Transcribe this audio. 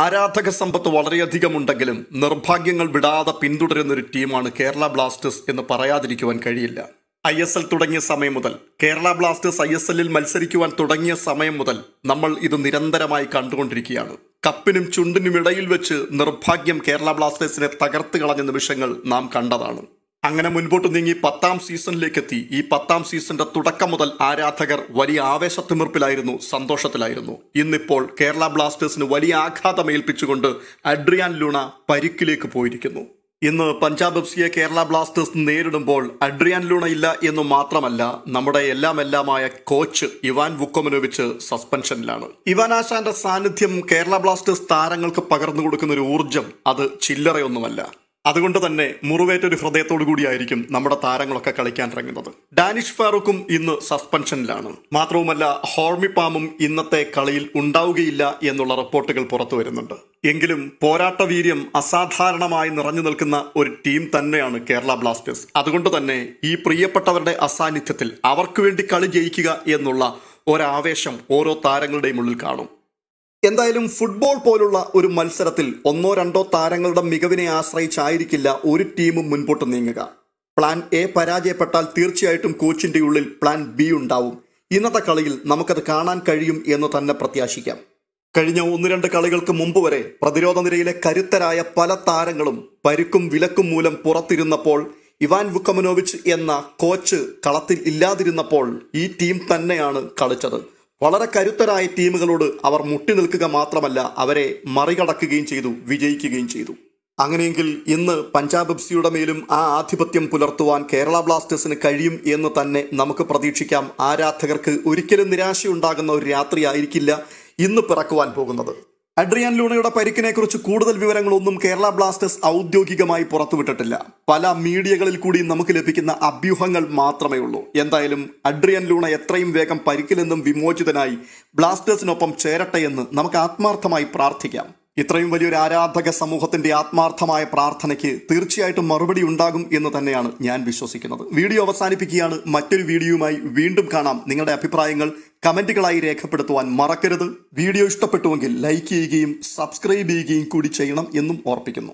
ആരാധക സമ്പത്ത് വളരെയധികം ഉണ്ടെങ്കിലും നിർഭാഗ്യങ്ങൾ വിടാതെ പിന്തുടരുന്ന ഒരു ടീമാണ് കേരള ബ്ലാസ്റ്റേഴ്സ് എന്ന് പറയാതിരിക്കുവാൻ കഴിയില്ല. ഐ എസ് എൽ തുടങ്ങിയ സമയം മുതൽ കേരള ബ്ലാസ്റ്റേഴ്സ് ഐ എസ് എല്ലിൽ മത്സരിക്കുവാൻ തുടങ്ങിയ സമയം മുതൽ നമ്മൾ ഇത് നിരന്തരമായി കണ്ടുകൊണ്ടിരിക്കുകയാണ്. കപ്പിനും ചുണ്ടിനും ഇടയിൽ വെച്ച് നിർഭാഗ്യം കേരള ബ്ലാസ്റ്റേഴ്സിനെ തകർത്ത് കളഞ്ഞ നിമിഷങ്ങൾ നാം കണ്ടതാണ്. അങ്ങനെ മുൻപോട്ട് നീങ്ങി പത്താം സീസണിലേക്ക് എത്തി ഈ പത്താം സീസണിന്റെ തുടക്കം മുതൽ ആരാധകർ വലിയ ആവേശത്തിമിർപ്പിലായിരുന്നു സന്തോഷത്തിലായിരുന്നു. ഇന്നിപ്പോൾ കേരള ബ്ലാസ്റ്റേഴ്സിന് വലിയ ആഘാതം ഏൽപ്പിച്ചുകൊണ്ട് അഡ്രിയാൻ ലൂണ പരിക്കിലേക്ക് പോയിരിക്കുന്നു. ഇന്ന് പഞ്ചാബ് എഫ് സിയെ കേരള ബ്ലാസ്റ്റേഴ്സ് നേരിടുമ്പോൾ അഡ്രിയാൻ ലൂണ ഇല്ല എന്ന് മാത്രമല്ല നമ്മുടെ എല്ലാം എല്ലാമായ കോച്ച് ഇവാൻ വുക്കോമനോവിച്ച് സസ്പെൻഷനിലാണ്. ഇവാൻ ആശാന്റെ സാന്നിധ്യം കേരള ബ്ലാസ്റ്റേഴ്സ് താരങ്ങൾക്ക് പകർന്നു കൊടുക്കുന്ന ഒരു ഊർജം അത് ചില്ലറയൊന്നുമല്ല. അതുകൊണ്ട് തന്നെ മുറിവേറ്റ ഒരു ഹൃദയത്തോടു കൂടിയായിരിക്കും നമ്മുടെ താരങ്ങളൊക്കെ കളിക്കാൻ ഇറങ്ങുന്നത്. ഡാനിഷ് ഫാറൂഖും ഇന്ന് സസ്പെൻഷനിലാണ്. മാത്രവുമല്ല ഹോർമി പാമും ഇന്നത്തെ കളിയിൽ ഉണ്ടാവുകയില്ല എന്നുള്ള റിപ്പോർട്ടുകൾ പുറത്തു വരുന്നുണ്ട്. എങ്കിലും പോരാട്ട വീര്യം അസാധാരണമായി നിറഞ്ഞു നിൽക്കുന്ന ഒരു ടീം തന്നെയാണ് കേരള ബ്ലാസ്റ്റേഴ്സ്. അതുകൊണ്ട് തന്നെ ഈ പ്രിയപ്പെട്ടവരുടെ അസാന്നിധ്യത്തിൽ അവർക്ക് വേണ്ടി കളി ജയിക്കുക എന്നുള്ള ഒരാവേശം ഓരോ താരങ്ങളുടെയും ഉള്ളിൽ കാണും. എന്തായാലും ഫുട്ബോൾ പോലുള്ള ഒരു മത്സരത്തിൽ ഒന്നോ രണ്ടോ താരങ്ങളുടെ മികവിനെ ആശ്രയിച്ചായിരിക്കില്ല ഒരു ടീമും മുൻപോട്ട് നീങ്ങുക. പ്ലാൻ എ പരാജയപ്പെട്ടാൽ തീർച്ചയായിട്ടും കോച്ചിന്റെ ഉള്ളിൽ പ്ലാൻ ബി ഉണ്ടാവും. ഇന്നത്തെ കളിയിൽ നമുക്കത് കാണാൻ കഴിയും എന്ന് തന്നെ പ്രത്യാശിക്കാം. കഴിഞ്ഞ ഒന്ന് രണ്ട് കളികൾക്ക് മുമ്പ് വരെ പ്രതിരോധ നിരയിലെ കരുത്തരായ പല താരങ്ങളും പരുക്കും വിലക്കും മൂലം പുറത്തിരുന്നപ്പോൾ ഇവാൻ വുക്കമനോവിച്ച് എന്ന കോച്ച് കളത്തിൽ ഇല്ലാതിരുന്നപ്പോൾ ഈ ടീം തന്നെയാണ് കളിച്ചത്. വളരെ കരുത്തരായ ടീമുകളോട് അവർ മുട്ടി നിൽക്കുക മാത്രമല്ല അവരെ മറികടക്കുകയും ചെയ്തു വിജയിക്കുകയും ചെയ്തു. അങ്ങനെയെങ്കിൽ ഇന്ന് പഞ്ചാബ് എഫ്സിയുടെ മേലും ആ ആധിപത്യം പുലർത്തുവാൻ കേരള ബ്ലാസ്റ്റേഴ്സിന് കഴിയും എന്ന് തന്നെ നമുക്ക് പ്രതീക്ഷിക്കാം. ആരാധകർക്ക് ഒരിക്കലും നിരാശയുണ്ടാകുന്ന ഒരു രാത്രിയായിരിക്കില്ല ഇന്ന് പിറക്കുവാൻ പോകുന്നത്. അഡ്രിയാൻ ലൂണയുടെ പരിക്കിനെ കുറിച്ച് കൂടുതൽ വിവരങ്ങളൊന്നും കേരള ബ്ലാസ്റ്റേഴ്സ് ഔദ്യോഗികമായി പുറത്തുവിട്ടിട്ടില്ല. പല മീഡിയകളിൽ കൂടി നമുക്ക് ലഭിക്കുന്ന അഭ്യൂഹങ്ങൾ മാത്രമേ ഉള്ളൂ. എന്തായാലും അഡ്രിയാൻ ലൂണ എത്രയും വേഗം പരിക്കിൽ നിന്നും വിമോചിതനായി ബ്ലാസ്റ്റേഴ്സിനൊപ്പം ചേരട്ടെ എന്ന് നമുക്ക് ആത്മാർത്ഥമായി പ്രാർത്ഥിക്കാം. ഇത്രയും വലിയൊരു ആരാധക സമൂഹത്തിന്റെ ആത്മാർത്ഥമായ പ്രാർത്ഥനയ്ക്ക് തീർച്ചയായിട്ടും മറുപടി ഉണ്ടാകും എന്ന് തന്നെയാണ് ഞാൻ വിശ്വസിക്കുന്നത്. വീഡിയോ അവസാനിപ്പിക്കുകയാണ്. മറ്റൊരു വീഡിയോയുമായി വീണ്ടും കാണാം. നിങ്ങളുടെ അഭിപ്രായങ്ങൾ കമന്റുകളായി രേഖപ്പെടുത്തുവാൻ മറക്കരുത്. വീഡിയോ ഇഷ്ടപ്പെട്ടുവെങ്കിൽ ലൈക്ക് ചെയ്യുകയും സബ്സ്ക്രൈബ് ചെയ്യുകയും കൂടി ചെയ്യണം എന്നും ഓർപ്പിക്കുന്നു.